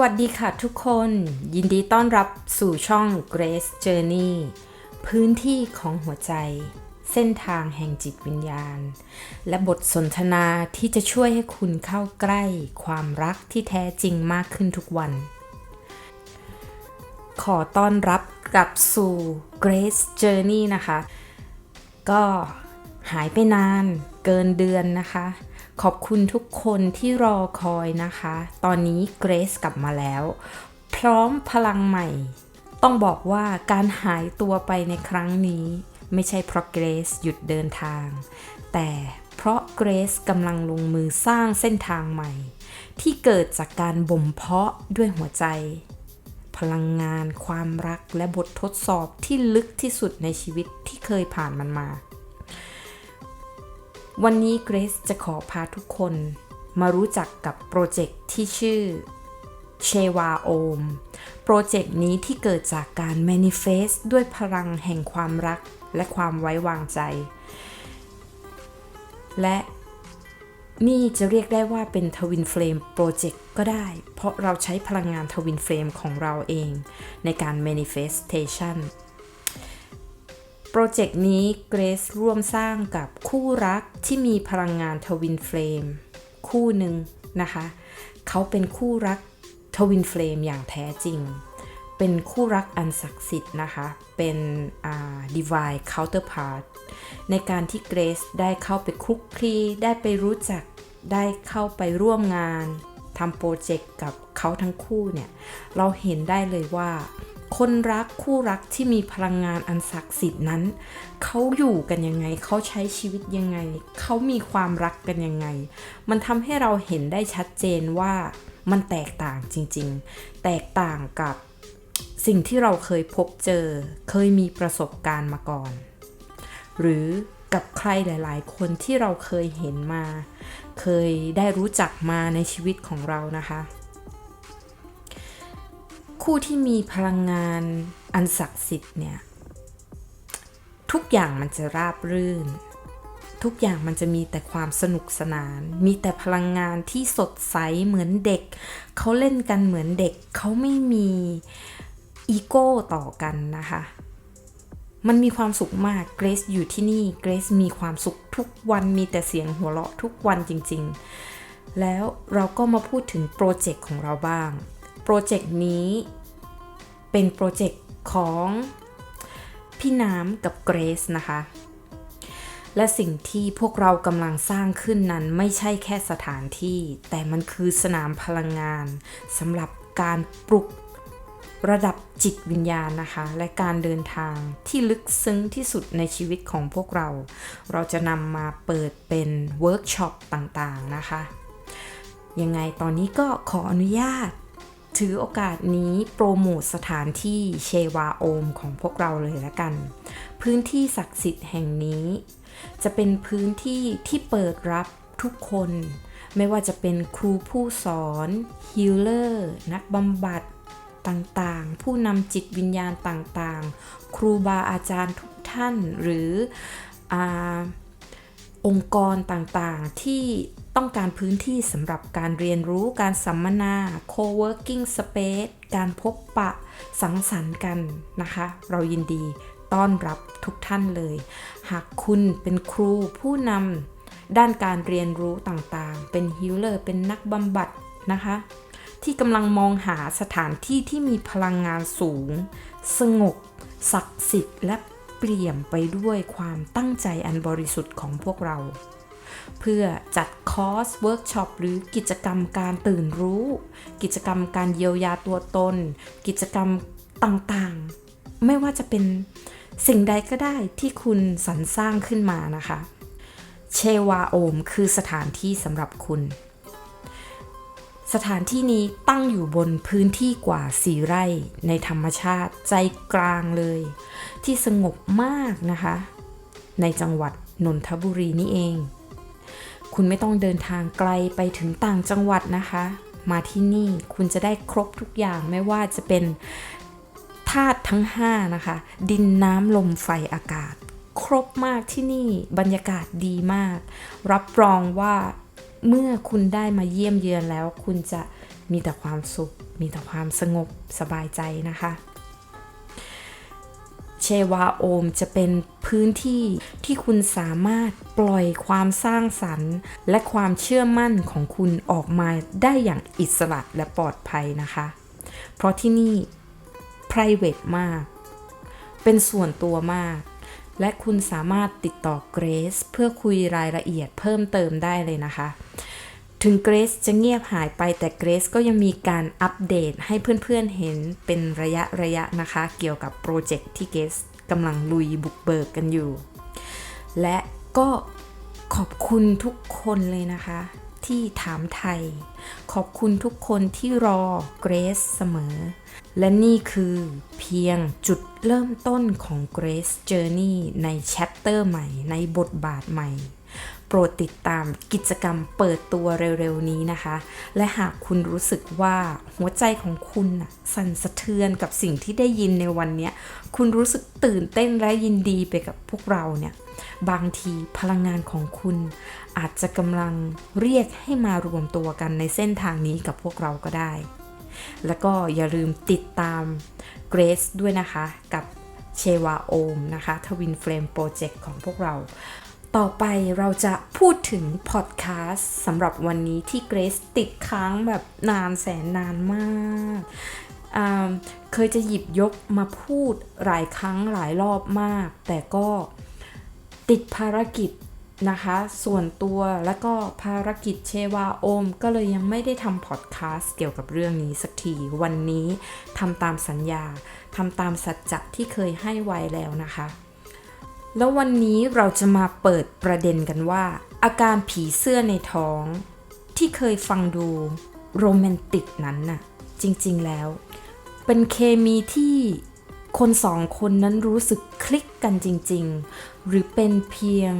วัสดีค่ะทุกคน ยินดีต้อนรับสู่ช่อง Grace Journey พื้นที่ของหัวใจ เส้นทางแห่งจิตวิญญาณ และบทสนทนาที่จะช่วยให้คุณเข้าใกล้ความรักที่แท้จริงมากขึ้นทุกวัน ขอต้อนรับกลับสู่ Grace Journey นะคะ ก็หายไปนานเกินเดือนนะคะ ขอบคุณทุกคนที่รอคอยนะคะ ตอนนี้เกรซกลับมาแล้ว พร้อมพลังใหม่ ต้องบอกว่าการหายตัวไปในครั้งนี้ ไม่ใช่เพราะเกรซหยุดเดินทาง แต่เพราะเกรซกำลังลงมือสร้างเส้นทางใหม่ ที่เกิดจากการบ่มเพาะด้วยหัวใจ พลังงานความรักและบททดสอบที่ลึกที่สุดในชีวิตที่เคยผ่านมันมา วันนี้เกรซจะขอพาทุกคนมารู้จักกับโปรเจกต์ที่ชื่อเชวาโอม โปรเจกต์นี้ที่เกิดจากการ manifest ด้วยพลังแห่งความรักและความไว้วางใจ และนี่จะเรียกได้ว่าเป็นทวินเฟลมโปรเจกต์ก็ได้ เพราะเราใช้พลังงานทวินเฟลมของเราเองในการ manifestation โปรเจกต์นี้เกรซร่วมสร้างกับคู่รักที่มีพลังงานทวินเฟลมคู่หนึ่งนะคะ เขาเป็นคู่รักทวินเฟลมอย่างแท้จริง เป็นคู่รักอันศักดิ์สิทธิ์นะคะ เป็นอ่า divine counterpart ในการที่เกรซได้เข้าไปคลุกคลีได้ไปรู้จักได้เข้าไปร่วมงานทำโปรเจกต์กับเขาทั้งคู่เนี่ย เราเห็นได้เลยว่า คนรักคู่รักที่มีพลังงานอันศักดิ์สิทธิ์นั้น เขาอยู่กันยังไง เขาใช้ชีวิตยังไง เขามีความรักกันยังไง มันทำให้เราเห็นได้ชัดเจนว่ามันแตกต่างจริง ๆ แตกต่างกับสิ่งที่เราเคยพบเจอ เคยมีประสบการณ์มาก่อน หรือกับใครหลาย ๆ คนที่เราเคยเห็นมา เคยได้รู้จักมาในชีวิตของเรานะคะ คู่ที่มีพลังงานอันศักดิ์สิทธิ์เนี่ย ทุกอย่างมันจะราบรื่น ทุกอย่างมันจะมีแต่ความสนุกสนาน มีแต่พลังงานที่สดใสเหมือนเด็ก เขาเล่นกันเหมือนเด็ก เขาไม่มีอีโก้ต่อกันนะคะ มันมีความสุขมาก เกรซอยู่ที่นี่ เกรซมีความสุขทุกวันมีแต่เสียงหัวเราะทุกวันจริง ๆ แล้วเราก็มาพูดถึงโปรเจกต์ของเราบ้าง โปรเจกต์นี้ เป็นโปรเจกต์ของพี่น้ำกับเกรซนะคะ และสิ่งที่พวกเรากำลังสร้างขึ้นนั้นไม่ใช่แค่สถานที่ แต่มันคือสนามพลังงานสำหรับการปลุกระดับจิตวิญญาณนะคะ และการเดินทางที่ลึกซึ้งที่สุดในชีวิตของพวกเรา เราจะนำมาเปิดเป็นเวิร์กช็อปต่างๆนะคะ ยังไงตอนนี้ก็ขออนุญาต ถือโอกาสนี้โปรโมทสถานที่เชวาโอมของพวกเราเลยละกัน พื้นที่ศักดิ์สิทธิ์แห่งนี้ จะเป็นพื้นที่ที่เปิดรับทุกคน ไม่ว่าจะเป็นครูผู้สอนฮิลเลอร์นักบำบัดต่างๆ ผู้นำจิตวิญญาณต่างๆ ครูบาอาจารย์ทุกท่านหรืออองค์กรต่างๆที่ ต้องการพื้นที่สำหรับการเรียนรู้การสัมมนา co-working space การพบปะสังสรรค์กันนะคะ เรายินดีต้อนรับทุกท่านเลย หากคุณเป็นครูผู้นำด้านการเรียนรู้ต่างๆ เป็นฮิลเลอร์ เป็นนักบำบัดนะคะ ที่กำลังมองหาสถานที่ที่มีพลังงานสูง สงบ ศักดิ์สิทธิ์และเปลี่ยมไปด้วยความตั้งใจอันบริสุทธิ์ของพวกเรา เพื่อจัดคอร์สเวิร์กช็อปหรือกิจกรรมการตื่นรู้ กิจกรรมการเยียวยาตัวตน กิจกรรมต่างๆ ไม่ว่าจะเป็นสิ่งใดก็ได้ที่คุณสรรสร้างขึ้นมานะคะ เชวาโอมคือสถานที่สำหรับคุณ สถานที่นี้ตั้งอยู่บนพื้นที่กว่าสี่ไร่ในธรรมชาติใจกลางเลย ที่สงบมากนะคะ ในจังหวัดนนทบุรีนี่เอง คุณไม่ต้องเดินทางไกลไปถึงต่างจังหวัดนะคะ มาที่นี่คุณจะได้ครบทุกอย่างไม่ว่าจะเป็นธาตุทั้ง 5 นะคะ ดินน้ำลมไฟอากาศ ครบมากที่นี่บรรยากาศดีมาก รับรองว่าเมื่อคุณได้มาเยี่ยมเยือนแล้ว คุณจะมีแต่ความสุข มีแต่ความสงบสบายใจนะคะ เชวาโอมจะเป็น พื้นที่ที่คุณสามารถปล่อยความสร้างสรรค์ และความเชื่อมั่นของคุณออกมาได้อย่างอิสระและปลอดภัยนะคะ เพราะที่นี่ private มาก เป็นส่วนตัวมาก และคุณสามารถติดต่อเกรซเพื่อคุยรายละเอียดเพิ่มเติมได้เลยนะคะ ถึงเกรซจะเงียบหายไปแต่เกรซก็ยังมีการอัปเดตให้เพื่อนๆเห็นเป็นระยะระยะนะคะ เกี่ยวกับโปรเจกต์ที่เกรซ กำลังลุยบุกเบิกกันอยู่ และก็ขอบคุณทุกคนเลยนะคะ ที่ถามไทย ขอบคุณทุกคนที่รอเกรซเสมอ และนี่คือเพียงจุดเริ่มต้นของ Grace Journey ในแชปเตอร์ใหม่ในบทบาทใหม่ รดติดตามกิจกรรมเปิดตัวเร็วๆนี้นะคะ และหากคุณรู้สึกว่าหัวใจของคุณสั่นสะเทือนกับสิ่งที่ได้ยินในวันนี้ คุณรู้สึกตื่นเต้นและยินดีไปกับพวกเราเนี่ย บางทีพลังงานของคุณ อาจจะกำลังเรียกให้มารวมตัวกันในเส้นทางนี้กับพวกเราก็ได้ แล้วก็อย่าลืมติดตาม Grace ด้วยนะคะกับเชวาโอมนะคะทวินเฟรมโปรเจกต์ของพวกเรา ต่อไปเราจะพูดถึงพอดแคสต์สำหรับวันนี้ที่ Grace ติดค้างแบบนานแสนนานมากอ่าเคยจะหยิบยกมาพูดหลายครั้งหลายรอบมาก แต่ก็ติดภารกิจนะคะ ส่วนตัวแล้วก็ภารกิจเชวาโอม ก็เลยยังไม่ได้ทำพอดแคสต์เกี่ยวกับเรื่องนี้สักที วันนี้ทำตามสัญญาทำตามสัจจะที่เคยให้ไว้แล้วนะคะ แล้ววันนี้เราจะมาเปิดประเด็นกันว่า อาการผีเสื้อในท้อง ที่เคยฟังดูโรแมนติกนั้นน่ะ จริงๆแล้ว เป็นเคมีที่คนสองคนนั้นรู้สึกคลิกกันจริง ๆ หรือเป็นเพียง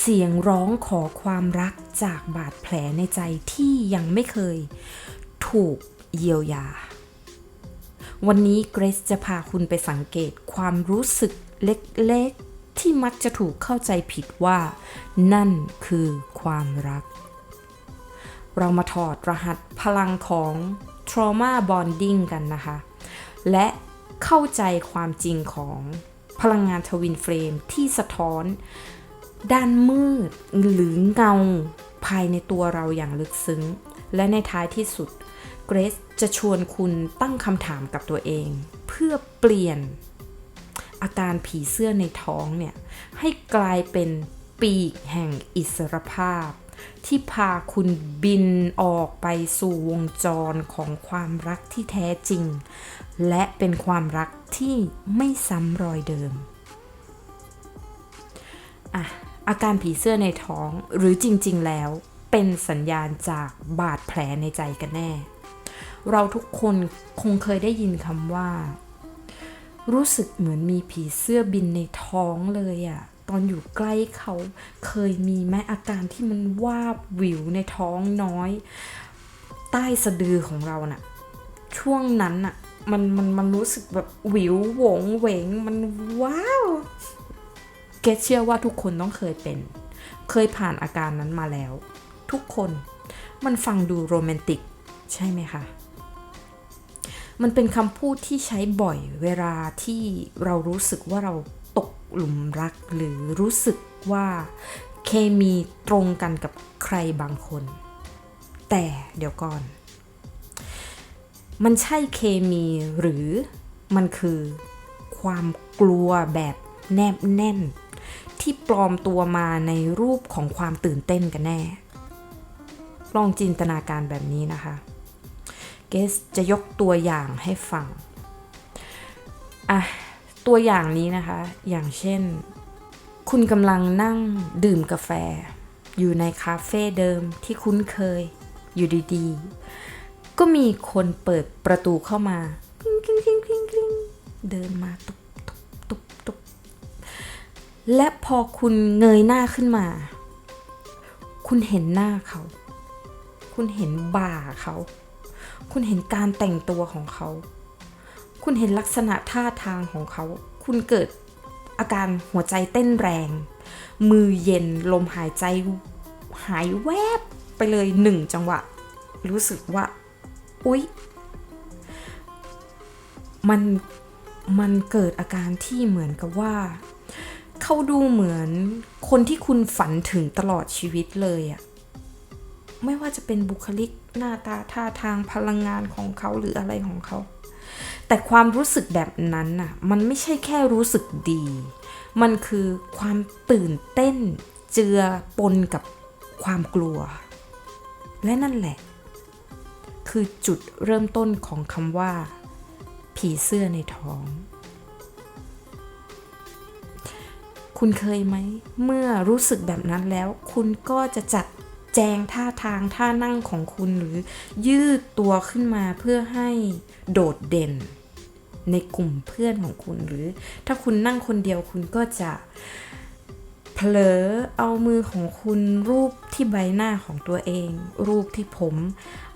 เสียงร้องขอความรักจากบาดแผลในใจที่ยังไม่เคยถูกเยียวยา วันนี้เกรซจะพาคุณไปสังเกตความรู้สึกเล็ก ที่มักจะถูกเข้าใจผิดว่า นั่นคือความรัก เรามาถอดรหัสพลังของ trauma bonding กันนะคะ และเข้าใจความจริงของพลังงานทวินเฟรมที่สะท้อน ด้านมืดหรือเงาภายในตัวเราอย่างลึกซึ้ง และในท้ายที่สุด เกรซจะชวนคุณตั้งคำถามกับตัวเอง เพื่อเปลี่ยน อาการผีเสื้อในท้องเนี่ย ให้กลายเป็นปีกแห่งอิสรภาพ ที่พาคุณบินออกไปสู่วงจรของความรักที่แท้จริง และเป็นความรักที่ไม่ซ้ำรอยเดิมอะอาการผีเสื้อในท้องหรือจริง ๆ แล้วเป็นสัญญาณจากบาดแผลในใจกันแน่ เราทุกคนคงเคยได้ยินคำว่า รู้สึกเหมือนมีผีเสื้อบินในท้องเลยอะตอนอยู่ใกล้เขาเคยมีไหมอาการที่มันวาบวิวในท้องน้อย ใต้สะดือของเราน่ะ ช่วงนั้นน่ะมันมันมันรู้สึกแบบวิวโหวงเหวงมันว้าวเกเชื่อว่าทุกคนต้องเคยเป็น เคยผ่านอาการนั้นมาแล้ว ทุกคนมันฟังดูโรแมนติก ใช่ไหมคะ มันเป็นคำพูดที่ใช้บ่อยเวลาที่เรารู้สึกว่าเราตกหลุมรัก หรือรู้สึกว่าเคมีตรงกันกับใครบางคน แต่เดี๋ยวก่อน มันใช่เคมีหรือมันคือความกลัวแบบแนบแน่น ที่ปลอมตัวมาในรูปของความตื่นเต้นกันแน่ ลองจินตนาการแบบนี้นะคะ เกสจะยกตัวอย่างให้ฟัง อะ ตัวอย่างนี้นะคะ อย่างเช่น คุณกำลังนั่งดื่มกาแฟ อยู่ในคาเฟ่เดิมที่คุ้นเคย อยู่ดีๆ ก็มีคนเปิดประตูเข้ามากริ๊งกริ๊งกริ๊งกริ๊งกริ๊งเดินมาตุบตุบตุบตุบและพอคุณเงยหน้าขึ้นมา คุณเห็นหน้าเขา คุณเห็นบ่าเขา คุณเห็นการแต่งตัวของเขา คุณเห็นลักษณะท่าทางของเขา คุณเกิดอาการหัวใจเต้นแรง มือเย็นลมหายใจหายแวบไปเลยหนึ่งจังหวะ รู้สึกว่า อุ๊ย มันมันเกิดอาการที่เหมือนกับว่า เขาดูเหมือนคนที่คุณฝันถึงตลอดชีวิตเลยอะไม่ว่าจะเป็นบุคลิก หน้าตาท่าทางพลังงานของเขาหรืออะไรของเขา แต่ความรู้สึกแบบนั้นน่ะมันไม่ใช่แค่รู้สึกดี มันคือความตื่นเต้นเจือปนกับความกลัว และนั่นแหละ คือจุดเริ่มต้นของคำว่า ผีเสื้อในท้อง คุณเคยไหม เมื่อรู้สึกแบบนั้นแล้ว คุณก็จะจัด จงท่าทางท่านั่งของคุณหรือยืดตัวขึ้นมาเพื่อให้โดดเด่น ในกลุ่มเพื่อนของคุณหรือ ถ้าคุณนั่งคนเดียวคุณก็จะเผลอเอามือของคุณรูปที่ใบหน้าของตัวเอง รูปที่ผม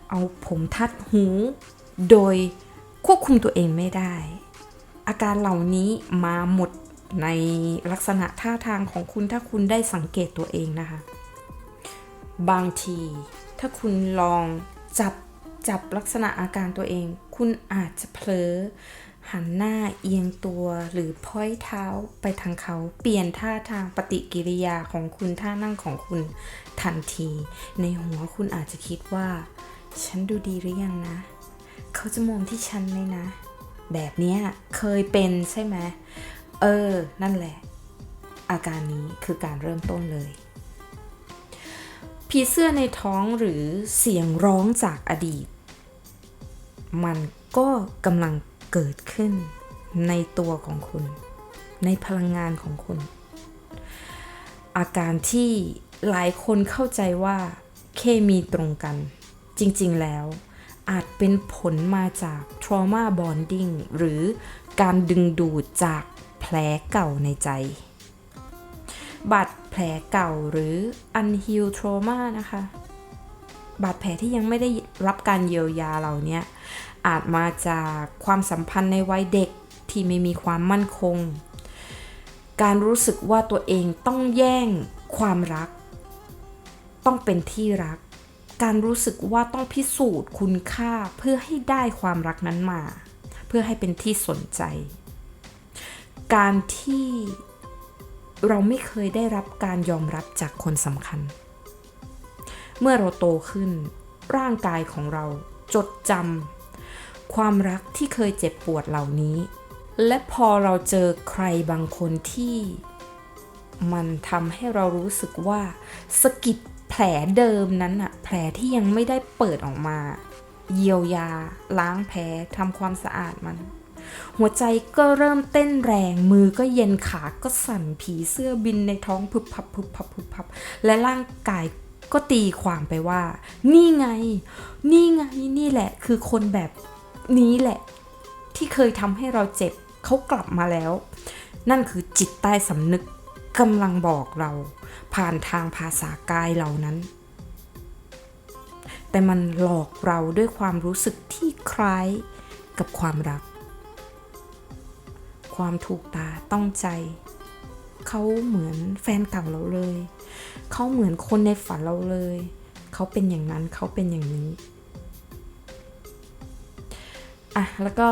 เอาผมทัดหู โดยควบคุมตัวเองไม่ได้ อาการเหล่านี้มาหมดในลักษณะท่าทางของคุณถ้าคุณได้สังเกตตัวเองนะคะ บางที ถ้าคุณลองจับจับลักษณะอาการตัวเอง คุณอาจจะเผลอหันหน้าเอียงตัวหรือพ้อยเท้าไปทางเขา เปลี่ยนท่าทางปฏิกิริยาของคุณท่านั่งของคุณทันที ในหัวคุณอาจจะคิดว่า ฉันดูดีหรือยังนะ เขาจะมองที่ฉันไหมนะ แบบนี้เคยเป็นใช่ไหมเออ นั่นแหละ อาการนี้คือการเริ่มต้นเลย ผีเสื้อในท้องหรือเสียงร้องจากอดีต มันก็กำลังเกิดขึ้นในตัวของคุณ ในพลังงานของคุณ อาการที่หลายคนเข้าใจว่าเคมีตรงกัน จริงๆแล้ว อาจเป็นผลมาจาก trauma bonding หรือการดึงดูดจากแผลเก่าในใจ บาดแผลเก่าหรือ unhealed trauma นะคะ บาดแผลที่ยังไม่ได้รับการเยียวยาเหล่านี้อาจมาจากความสัมพันธ์ในวัยเด็กที่ไม่มีความมั่นคง การรู้สึกว่าตัวเองต้องแย่งความรัก ต้องเป็นที่รัก การรู้สึกว่าต้องพิสูจน์คุณค่าเพื่อให้ได้ความรักนั้นมา เพื่อให้เป็นที่สนใจ การที่ เราไม่เคยได้รับการยอมรับจากคนสำคัญ เมื่อเราโตขึ้น ร่างกายของเราจดจำความรักที่เคยเจ็บปวดเหล่านี้ และพอเราเจอใครบางคนที่ มันทำให้เรารู้สึกว่าสะกิดแผลเดิมนั้นอะแผลที่ยังไม่ได้เปิดออกมา เยียวยา ล้างแผลทำความสะอาดมัน หัวใจก็เริ่มเต้นแรงมือก็เย็นขาก็สั่นผีเสื้อบินในท้องพึบพับพึบพับพึบพับและร่างกายก็ตีความไปว่า นี่ไง นี่ไงนี่แหละ คือคนแบบนี้แหละ ที่เคยทำให้เราเจ็บเขากลับมาแล้ว นั่นคือจิตใต้สำนึกกำลังบอกเรา ผ่านทางภาษากายเหล่านั้น แต่มันหลอกเราด้วยความรู้สึกที่คล้ายกับความรัก ความถูกตาต้องใจ เขาเหมือนแฟนเก่าเราเลย เขาเหมือนคนในฝันเราเลย เขาเป็นอย่างนั้นเขาเป็นอย่างนี้อะแล้วก็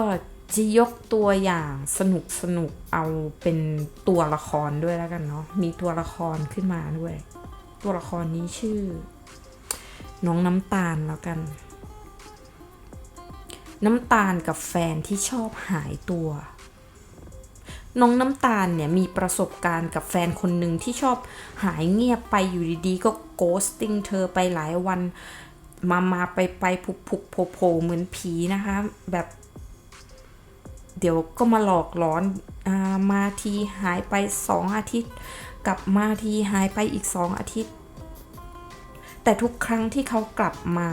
จะยกตัวอย่างสนุกสนุกเอาเป็นตัวละครด้วยแล้วกันเนาะมีตัวละครขึ้นมาด้วย ตัวละครนี้ชื่อ น้องน้ำตาลแล้วกัน น้ำตาลกับแฟนที่ชอบหายตัว น้องน้ำตาลเนี่ยมีประสบการณ์กับแฟนคนหนึ่งที่ชอบหายเงียบไปอยู่ดีๆ ก็โกสติ้งเธอไปหลายวัน มามาไปไปผุบผุบโผโผเหมือนผีนะคะ แบบ เดี๋ยวก็มาหลอกหลอนอามาทีหายไปสองอาทิตย์ กลับมาทีหายไปอีกสองอาทิตย์ แต่ทุกครั้งที่เขากลับมา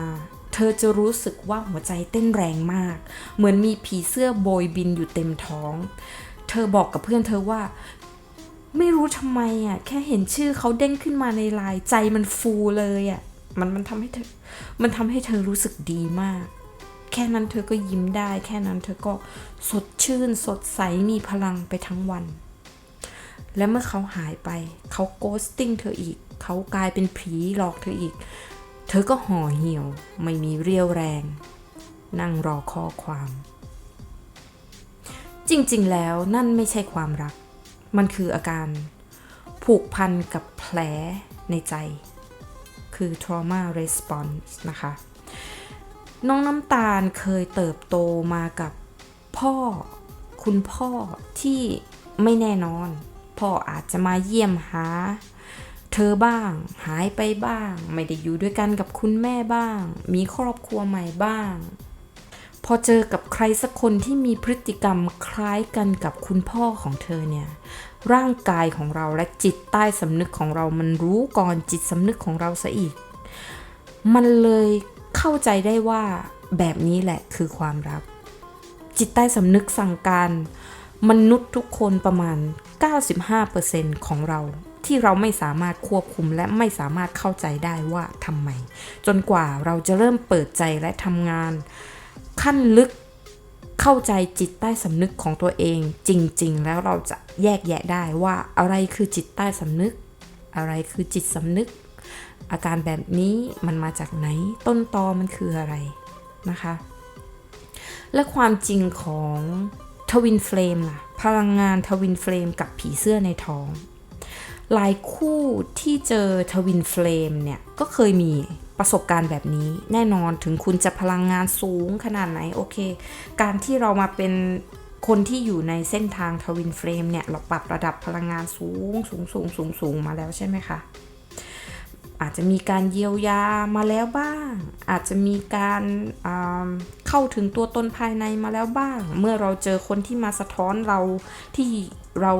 เธอจะรู้สึกว่าหัวใจเต้นแรงมาก เหมือนมีผีเสื้อโบยบินอยู่เต็มท้อง อบอกกับเพื่อนเธอว่า ไม่รู้ทำไมอะแค่เห็นชื่อเขาเด้งขึ้นมาในไลน์ใจมันฟูเลยอะมันมันทำให้เธอ มันทำให้เธอรู้สึกดีมาก แค่นั้นเธอก็ยิ้มได้ แค่นั้นเธอก็สดชื่น สดใสมีพลังไปทั้งวัน และเมื่อเขาหายไป เขาโกสติ้งเธออีก เขากลายเป็นผีหลอกเธออีก เธอก็ห่อเหี่ยว ไม่มีเรี่ยวแรง นั่งรอข้อความ จริงๆ แล้วนั่นไม่ใช่ความรัก มันคืออาการผูกพันกับแผลในใจ คือ trauma response นะคะ น้องน้ำตาลเคยเติบโตมากับพ่อ คุณพ่อที่ไม่แน่นอน พ่ออาจจะมาเยี่ยมหา เธอบ้าง หายไปบ้าง ไม่ได้อยู่ด้วยกันกับคุณแม่บ้าง มีครอบครัวใหม่บ้าง พอเจอกับใครสักคนที่มีพฤติกรรมคล้ายกันกับคุณพ่อของเธอเนี่ย ร่างกายของเราและจิตใต้สำนึกของเรามันรู้ก่อนจิตสำนึกของเราซะอีก มันเลยเข้าใจได้ว่าแบบนี้แหละคือความรัก จิตใต้สำนึกสั่งการ มนุษย์ทุกคนประมาณ 95%ของเราที่เราไม่สามารถควบคุมและไม่สามารถเข้าใจได้ว่าทำไม จนกว่าเราจะเริ่มเปิดใจและทำงาน ขั้นลึกเข้าใจจิตใต้สำนึกของตัวเองจริง ๆ แล้วเราจะแยกแยะได้ว่าอะไรคือจิตใต้สำนึก อะไรคือจิตสำนึก อาการแบบนี้มันมาจากไหนต้นตอมันคืออะไรนะคะ และความจริงของทวินเฟลมล่ะ พลังงานทวินเฟลมกับผีเสื้อในท้อง หลายคู่ที่เจอทวินเฟลมเนี่ย ก็เคยมี ประสบการณ์แบบนี้แน่นอนถึงคุณจะพลังงานสูงขนาดไหนโอเค การที่เรามาเป็นคนที่อยู่ในเส้นทางทวินเฟลมเนี่ย เราปรับระดับพลังงานสูงสูงสูงสูงสูงมาแล้วใช่ไหมคะอาจจะมีการเยียวยามาแล้วบ้าง อาจจะมีการเข้าถึงตัวตนภายในมาแล้วบ้าง เมื่อเราเจอคนที่มาสะท้อนเราที่เรา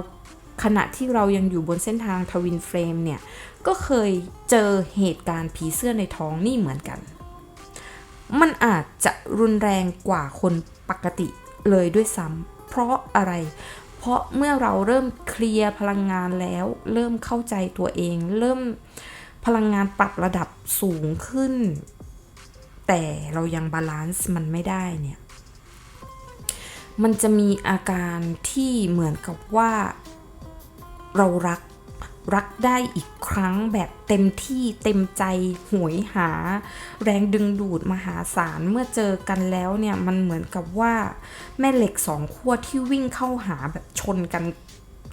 ขณะที่เรายังอยู่บนเส้นทางทวินเฟรมเนี่ย ก็เคยเจอเหตุการณ์ผีเสื้อในท้องนี่เหมือนกัน มันอาจจะรุนแรงกว่าคนปกติเลยด้วยซ้ำเพราะอะไร เพราะเมื่อเราเริ่มเคลียร์พลังงานแล้ว เริ่มเข้าใจตัวเอง เริ่มพลังงานปรับระดับสูงขึ้น แต่เรายังบาลานซ์มันไม่ได้เนี่ย มันจะมีอาการที่เหมือนกับว่า เรารักรักได้อีกครั้งแบบเต็มที่เต็มใจหวยหา แรงดึงดูดมหาศาลเมื่อเจอกันแล้วเนี่ยมันเหมือนกับว่าแม่เหล็กสองขั้วที่วิ่งเข้าหาแบบชนกัน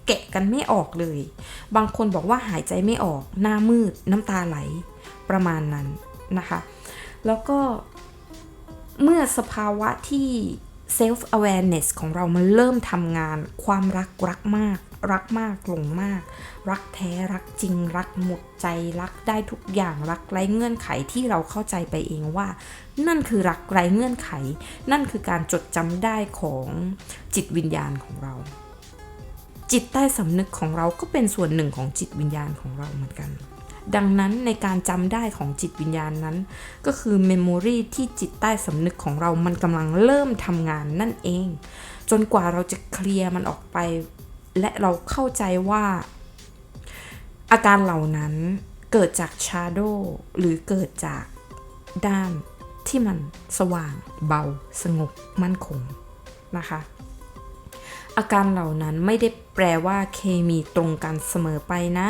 แกะกันไม่ออกเลย บางคนบอกว่าหายใจไม่ออก หน้ามืดน้ำตาไหลประมาณนั้นนะคะ แล้วก็เมื่อสภาวะที่ self awareness ของเรามันเริ่มทำงาน ความรักรักมาก รักมากหลงมาก รักแท้รักจริง รักหมดใจรักได้ทุกอย่างรักไร้เงื่อนไขที่เราเข้าใจไปเองว่า นั่นคือรักไร้เงื่อนไข นั่นคือการจดจำได้ของจิตวิญญาณของเรา จิตใต้สำนึกของเราก็เป็นส่วนหนึ่งของจิตวิญญาณของเราเหมือนกันดังนั้นในการจำได้ของจิตวิญญาณนั้น ก็คือเมมโมรีที่จิตใต้สำนึกของเรามันกำลังเริ่มทำงานนั่นเอง จนกว่าเราจะเคลียร์มันออกไป และเราเข้าใจว่า อาการเหล่านั้นเกิดจากชาโดหรือเกิดจากด้านที่มันสว่างเบาสงบมั่นคงนะคะ อาการเหล่านั้นไม่ได้แปลว่าเคมีตรงกันเสมอไปนะ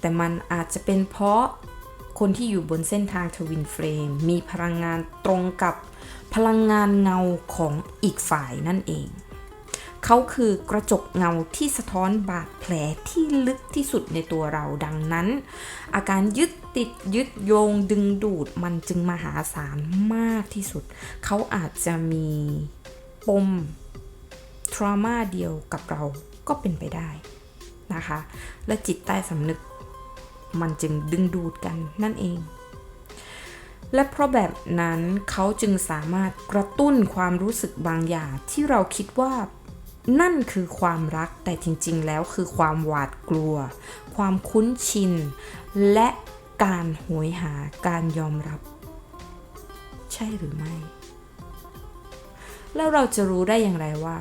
แต่มันอาจจะเป็นเพราะคนที่อยู่บนเส้นทางทวินเฟรม มีพลังงานตรงกับพลังงานเงาของอีกฝ่ายนั่นเอง เขาคือกระจกเงาที่สะท้อนบาดแผลที่ลึกที่สุดในตัวเราดังนั้น อาการยึดติดยึดโยงดึงดูดมันจึงมหาศาลมากที่สุด เขาอาจจะมีปมทรามาเดียวกับเราก็เป็นไปได้นะคะ และจิตใต้สำนึกมันจึงดึงดูดกันนั่นเอง และเพราะแบบนั้นเขาจึงสามารถกระตุ้นความรู้สึกบางอย่างที่เราคิดว่า นั่นคือความรักแต่จริงๆ แล้วคือความหวาดกลัว ความคุ้นชิน และการหวยหาการยอมรับ ใช่หรือไม่ แล้วเราจะรู้ได้อย่างไรว่า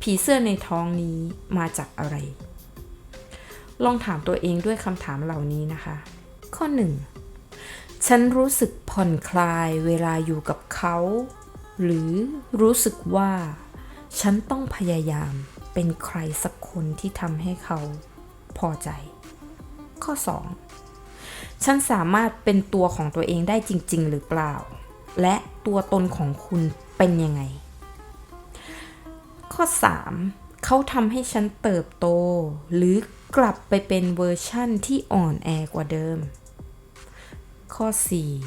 ผีเสื้อในท้องนี้มาจากอะไร ลองถามตัวเองด้วยคำถามเหล่านี้นะคะ ข้อ 1. ฉันรู้สึกผ่อนคลายเวลาอยู่กับเขา หรือรู้สึกว่า ฉันต้องพยายามเป็นใครสักคนที่ทำให้เขาพอใจ ข้อ 2. ฉันสามารถเป็นตัวของตัวเองได้จริง ๆ หรือเปล่า และตัวตนของคุณเป็นยังไง ข้อ 3. เขาทำให้ฉันเติบโต หรือกลับไปเป็นเวอร์ชั่นที่อ่อนแอกว่าเดิม ข้อ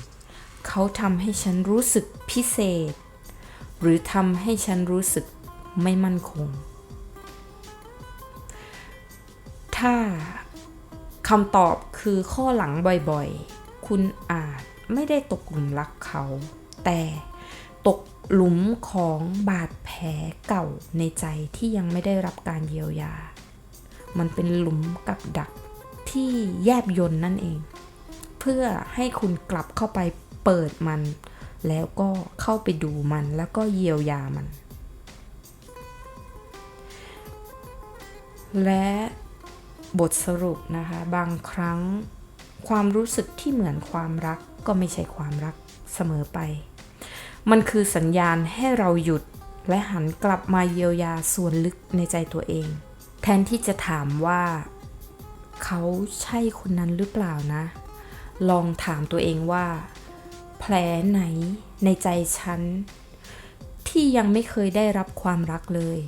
4. เขาทำให้ฉันรู้สึกพิเศษ หรือทำให้ฉันรู้สึก ไม่มั่นคง ถ้าคำตอบคือข้อหลังบ่อยๆ คุณอาจไม่ได้ตกหลุมรักเขา แต่ตกหลุมของบาดแผลเก่าในใจที่ยังไม่ได้รับการเยียวยา มันเป็นหลุมกับดักที่แยบยนนั่นเอง เพื่อให้คุณกลับเข้าไปเปิดมัน แล้วก็เข้าไปดูมันแล้วก็เยียวยามัน และบทสรุปนะคะ บางครั้งความรู้สึกที่เหมือนความรักก็ไม่ใช่ความรักเสมอไป มันคือสัญญาณให้เราหยุดและหันกลับมาเยียวยาส่วนลึกในใจตัวเอง แทนที่จะถามว่า เขาใช่คนนั้นหรือเปล่านะ ลองถามตัวเองว่า แผลไหนในใจฉัน ที่ยังไม่เคยได้รับความรักเลย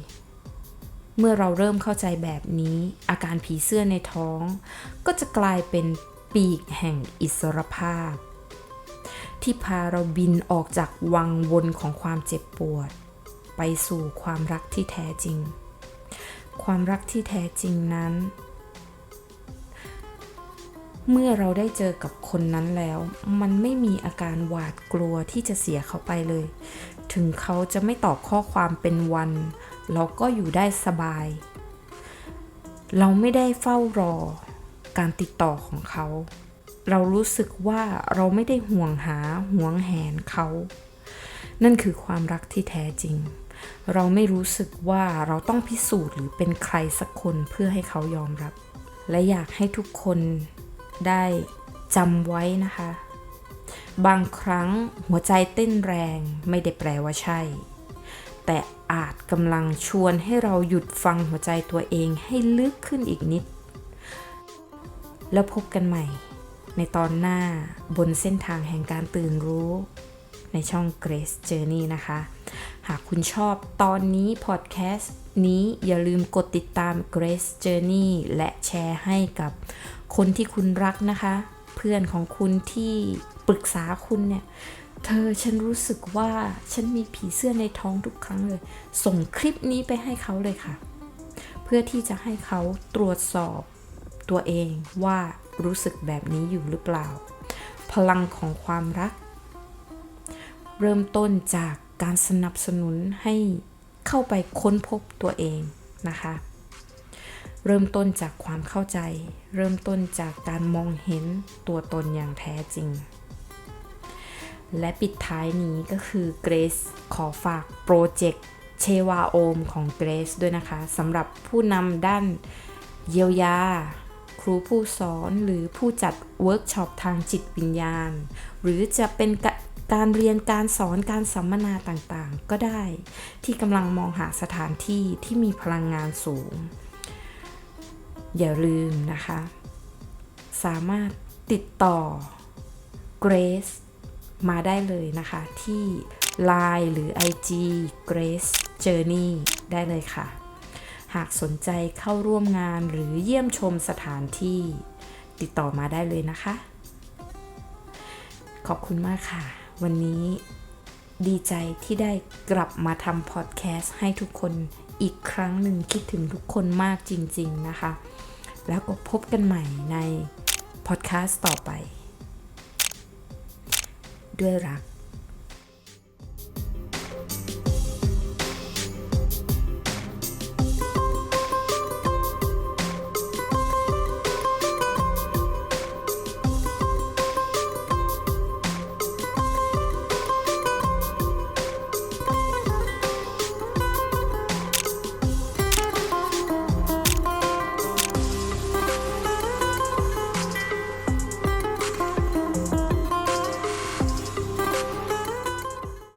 เมื่อเราเริ่มเข้าใจแบบนี้ อาการผีเสื้อในท้อง ก็จะกลายเป็นปีกแห่งอิสรภาพ ที่พาเราบินออกจากวังวนของความเจ็บปวด ไปสู่ความรักที่แท้จริง ความรักที่แท้จริงนั้น เมื่อเราได้เจอกับคนนั้นแล้ว มันไม่มีอาการหวาดกลัวที่จะเสียเขาไปเลย ถึงเขาจะไม่ตอบข้อความเป็นวัน เราก็อยู่ได้สบาย เราไม่ได้เฝ้ารอการติดต่อของเขา เรารู้สึกว่าเราไม่ได้ห่วงหาห่วงแหนเขา นั่นคือความรักที่แท้จริง เราไม่รู้สึกว่าเราต้องพิสูจน์หรือเป็นใครสักคนเพื่อให้เขายอมรับ และอยากให้ทุกคนได้จำไว้นะคะ บางครั้งหัวใจเต้นแรงไม่ได้แปลว่าใช่ แต่อาจกำลังชวนให้เราหยุดฟังหัวใจตัวเองให้ลึกขึ้นอีกนิด แล้วพบกันใหม่ ในตอนหน้าบนเส้นทางแห่งการตื่นรู้ในช่อง Grace Journey นะคะ หากคุณชอบตอนนี้พอดแคสต์นี้อย่าลืมกดติดตาม Grace Journey และแชร์ให้กับคนที่คุณรักนะคะ เพื่อนของคุณที่ปรึกษาคุณเนี่ย เธอฉันรู้สึกว่าฉันมีผีเสื้อในท้องทุกครั้งเลย ส่งคลิปนี้ไปให้เขาเลยค่ะ เพื่อที่จะให้เขาตรวจสอบตัวเองว่ารู้สึกแบบนี้อยู่หรือเปล่า พลังของความรัก เริ่มต้นจากการสนับสนุนให้เข้าไปค้นพบตัวเองนะคะ เริ่มต้นจากความเข้าใจ เริ่มต้นจากการมองเห็นตัวตนอย่างแท้จริง และปิดท้ายนี้ก็คือเกรซขอฝากโปรเจกต์เชวาโอมของเกรซด้วยนะคะสำหรับผู้นำด้านเยียวยา ครูผู้สอนหรือผู้จัดเวิร์กช็อปทางจิตวิญญาณ หรือจะเป็นการเรียนการสอนการสัมมนาต่างๆ ก็ได้ ที่กำลังมองหาสถานที่ที่มีพลังงานสูง อย่าลืมนะคะ สามารถติดต่อ Grace มาได้เลยนะคะที่ Line หรือ IG Grace Journey ได้เลยค่ะ หากสนใจเข้าร่วมงานหรือเยี่ยมชมสถานที่ ติดต่อมาได้เลยนะคะ ขอบคุณมากค่ะ วันนี้ดีใจที่ได้กลับมาทำพอดแคสต์ให้ทุกคนอีกครั้งหนึ่งคิดถึงทุกคนมากจริง ๆนะคะ แล้วก็พบกันใหม่ในพอดแคสต์ต่อไป ด้วยรัก